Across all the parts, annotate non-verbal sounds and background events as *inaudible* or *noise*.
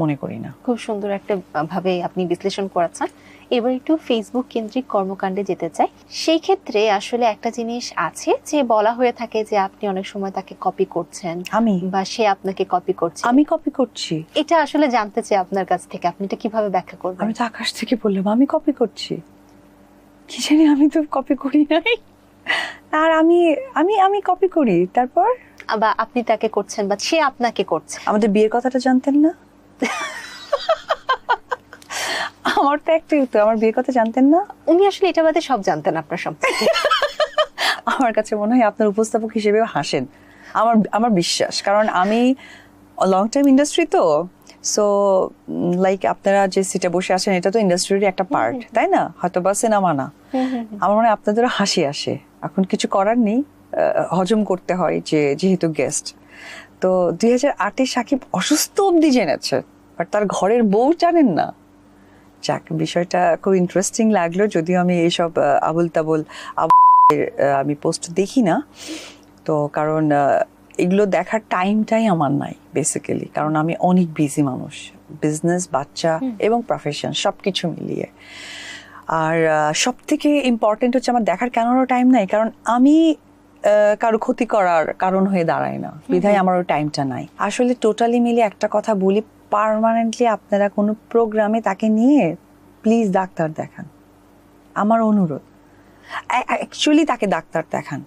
মনে করি না। খুব সুন্দর একটা ভাবে আপনি বিশ্লেষণ করেছেন। এবার একটু ফেসবুক কেন্দ্রিক কর্মকাণ্ডে যেতে চাই। সেই ক্ষেত্রে আসলে একটা জিনিস আছে যে বলা হয়ে থাকে যে আপনি অনেক সময় তাকে কপি করছেন আমি? বা সে আপনাকে কপি করছে। আমি কপি করছি। এটা আসলে জানতে চাই আপনার কাছ থেকে। আপনি এটা কীভাবে ব্যাখ্যা করবেন? আমি তো আকাশ থেকে বললাম আমি কপি করছি। কি জানি আমি তো কপি করি নাই। আর আমি আমি আমি কপি করি। তারপর? বা আপনি তাকে করছেন বা সে আপনাকে করছে। আমাদের বিয়ের কথাটা জানতেন না? আমার তো একটাই উত্তর আমার বিয়ের কথা জানতেন না? উনি আসলে এটা বাদে সব জানতেন আপনার সম্পর্কে। *laughs* আমার কাছে মনে হয় আপনার উপস্থাপক হিসেবে হাসেন। আমার আমার বিশ্বাস কারণ আমি লং টাইম ইন্ডাস্ট্রি তো সো লাইক আপনারা যে সিটে বসে আছেন এটা তো ইন্ডাস্ট্রির একটা পার্ট তাই না? হয়তো বা সিনেমা না। আমার মনে হয় আপনাদের হাসি আসে। এখন কিছু করার নেই হজম করতে হয় যে যেহেতু গেস্ট তো দুই হাজার আটে সাকিব অসুস্থ অবধি জেনেছে বাট তার ঘরের বউ জানেন না। যাক বিষয়টা খুব ইন্টারেস্টিং লাগল যদিও আমি এইসব আবুল তাবুল আমি পোস্ট দেখি না। তো কারণ এগুলো দেখার টাইমটাই আমার নাই বেসিক্যালি কারণ আমি অনেক বিজি মানুষ। বিজনেস বাচ্চা এবং প্রফেশন সব কিছু মিলিয়ে। আর সব থেকে ইম্পর্টেন্ট হচ্ছে আমার দেখার কেন টাইম নাই কারণ আমি কারও ক্ষতি করার কারণ হয়ে দাঁড়ায় না। বিধায় আমার ওই টাইমটা নাই। আসলে টোটালি মিলে একটা কথা বলি পার্মানেন্টলি আপনারা কোনো প্রোগ্রামে তাকে নিয়ে প্লিজ ডাক্তার দেখান। আমার অনুরোধ। অ্যাকচুয়ালি তাকে ডাক্তার দেখান।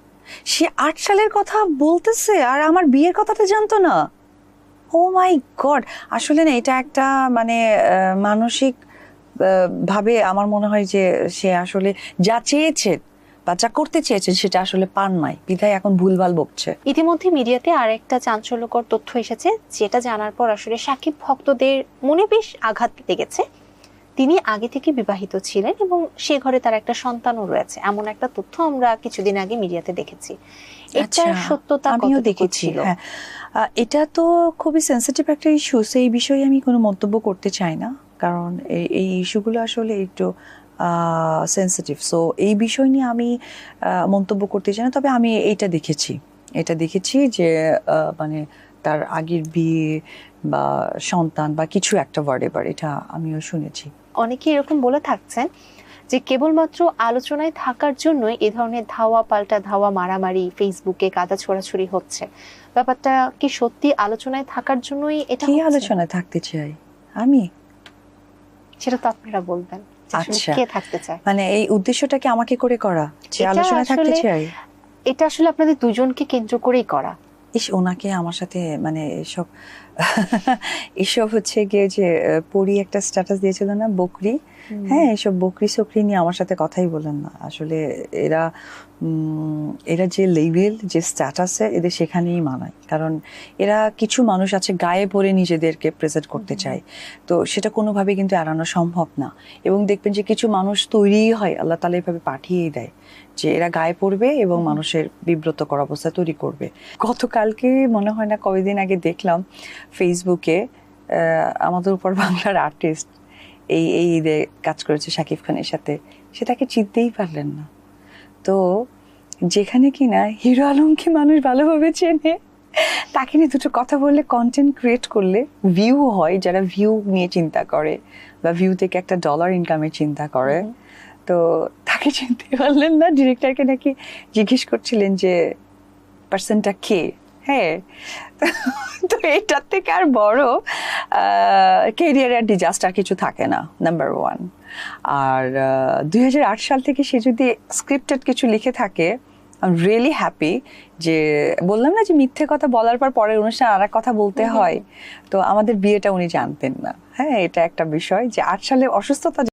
সে আট সালের কথা বলতেছে আর আমার বিয়ের কথাটা জানতো না। ও মাই গড আসলে না এটা একটা মানে মানসিক ভাবে আমার মনে হয় যে সে আসলে যা চেয়েছে বা যা করতে চেয়েছে সেটা আসলে পান নাই। বিধায় এখন ভুলভাল বকছে। ইতিমধ্যে মিডিয়াতে আরেকটা চাঞ্চল্যকর তথ্য এসেছে যেটা জানার পর আসলে সাকিব ভক্তদের মনে বেশ আঘাত লেগেছে তিনি আগে থেকে বিবাহিত ছিলেন এবং সে ঘরে তার একটা সন্তানও রয়েছে। এমন একটা তথ্য আমরা কিছুদিন আগে মিডিয়াতে দেখেছি। আচ্ছা, এটার সত্যতা আমিও দেখেছি হ্যাঁ। এটা তো খুবই সেন্সিটিভ একটা ইস্যু সেই বিষয়ে আমি কোনো মন্তব্য করতে চাই না। কারণ এই ইস্যুগুলো আসলে একটু সেন্সিটিভ সো এই বিষয় নিয়ে আমি মন্তব্য করতে চাই না তবে আমি এইটা দেখেছি। এটা দেখেছি যে মানে তার আগের বিয়ে বা সন্তান বা কিছু একটা ওয়ার্ড এবার এটা আমিও শুনেছি। অনেকে এরকম বলে থাকছেন যে কেবলমাত্র আলোচনায় থাকার জন্য এ ধরনের ধাওয়া পাল্টা ধাওয়া মারামারি ফেসবুকে কাদা ছোড়াছুড়ি হচ্ছে। ব্যাপারটা কি সত্যি আলোচনায় থাকার জন্যই এটা কি আলোচনায় থাকতে চাই? আমি? সেটা তো আপনারা বলবেন। কে থাকতে চায়? মানে এই উদ্দেশ্যটা কি আমাকে করে করা? যে এটা থাকতে চাই? এটা আসলে আপনাদের দুজনকে কেন্দ্র করেই করা। ইস ওনাকে আমার সাথে মানে এসব *laughs* এসব হচ্ছে গিয়ে যে পড়ি পরি একটা স্ট্যাটাস দিয়েছিল না বকরি। হ্যাঁ এসব বকরি সকরি নিয়ে আমার সাথে কথাই বলেন না। আসলে এরা এরা যে লেভেল যে স্ট্যাটাসে এদের সেখানেই মানায়। কারণ এরা কিছু মানুষ আছে গায়ে পড়ে নিজেদেরকে প্রেজেন্ট করতে চায়। তো সেটা কোনোভাবে কিন্তু এড়ানো সম্ভব না। এবং দেখবেন যে কিছু মানুষ তৈরিই হয় আল্লাহ তালা এভাবে পাঠিয়েই দেয় যে এরা গায়ে পড়বে এবং মানুষের বিব্রতকর অবস্থা তৈরি করবে। গতকালকে মনে হয় না কয়েকদিন আগে দেখলাম ফেসবুকে আমাদের উপর বাংলার আর্টিস্ট এই এই ঈদে কাজ করেছে শাকিব খানের সাথে সেটাকে চিনতেই পারলেন না। তো যেখানে কিনা হিরো আলমকে মানুষ ভালোভাবে চেনে তাকে নিয়ে দুটো কথা বললে কন্টেন্ট ক্রিয়েট করলে ভিউ হয় যারা ভিউ নিয়ে চিন্তা করে বা ভিউ থেকে একটা ডলার ইনকামের চিন্তা করে। তো তাকে চিনতে পারলেন না। ডিরেক্টরকে নাকি জিজ্ঞেস করছিলেন যে পার্সনটা কে? হ্যাঁ। তো এটার থেকে আর বড় কেরিয়ারে আর ডিজাস্টার কিছু থাকে না নাম্বার ওয়ান আর দুই হাজার আট সাল থেকে সে যদি স্ক্রিপ্টেড কিছু লিখে থাকে আই রিয়েলি হ্যাপি যে বললাম না যে মিথ্যে কথা বলার পর পরের অনুষ্ঠান আর এক কথা বলতে হয় তো আমাদের বিয়েটা উনি জানতেন না। হ্যাঁ এটা একটা বিষয় যে আট সালে অসুস্থতা